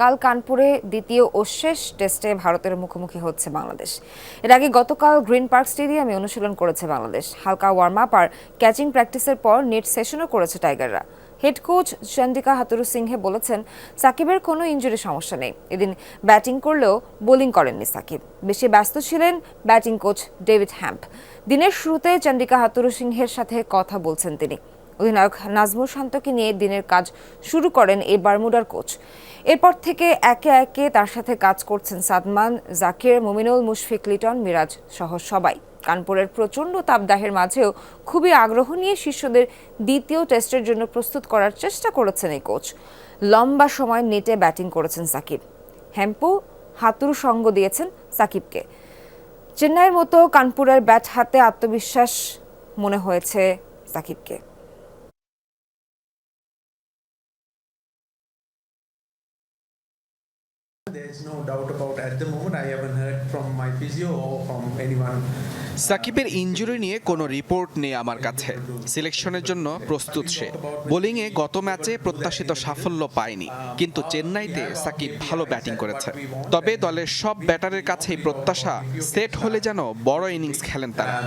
কাল কানপুরে দ্বিতীয় ও শেষ টেস্টে ভারতের মুখোমুখি হচ্ছে বাংলাদেশ। এর আগে গতকাল গ্রিন পার্ক স্টেডিয়ামে অনুশীলন করেছে বাংলাদেশ। হালকা ওয়ার্ম আপ আর ক্যাচিং প্র্যাকটিসের পর নেট সেশনও করেছে টাইগাররা head coach Chandika Hathurusingha বলেছেন, সাকিবের কোনো ইঞ্জুরি সমস্যা নেই। এদিন ব্যাটিং করলেও বোলিং করেননি সাকিব। বেশি ব্যস্ত ছিলেন ব্যাটিং কোচ ডেভিড হ্যাম্প দিনের শুরুতে চন্দিকা হাতুরু সিংহের সাথে কথা বলছেন তিনি। অধিনায়ক নাজমুল শান্তকে নিয়ে দিনের কাজ শুরু করেন এই বারমুডার কোচ। এরপর থেকে একে একে তার সাথে কাজ করছেন সাদমান, জাকির, মুমিনুল, মুশফিক, লিটন, মিরাজ সহ সবাই। কানপুরের প্রচণ্ড তাপদাহের মাঝেও খুবই আগ্রহ নিয়ে শিষ্যদের দ্বিতীয় টেস্টের জন্য প্রস্তুত করার চেষ্টা করেছেন এই কোচ। লম্বা সময় নেটে ব্যাটিং করেছেন সাকিব। হ্যাম্পো হাতুরু সঙ্গ দিয়েছেন সাকিবকে। চেন্নাইয়ের মতো কানপুরের ব্যাট হাতে আত্মবিশ্বাস মনে হয়েছে সাকিবকে। সাকিবের ইনজুরি নিয়ে কোনো রিপোর্ট নেই আমার কাছে। সিলেকশনের জন্য প্রস্তুত সে। বোলিংয়ে গত ম্যাচে প্রত্যাশিত সাফল্য পায়নি। কিন্তু চেন্নাইতে সাকিব ভালো ব্যাটিং করেছে। তবে দলের সব ব্যাটারের কাছেই প্রত্যাশা সেট হলে যেন বড় ইনিংস খেলেন তারা।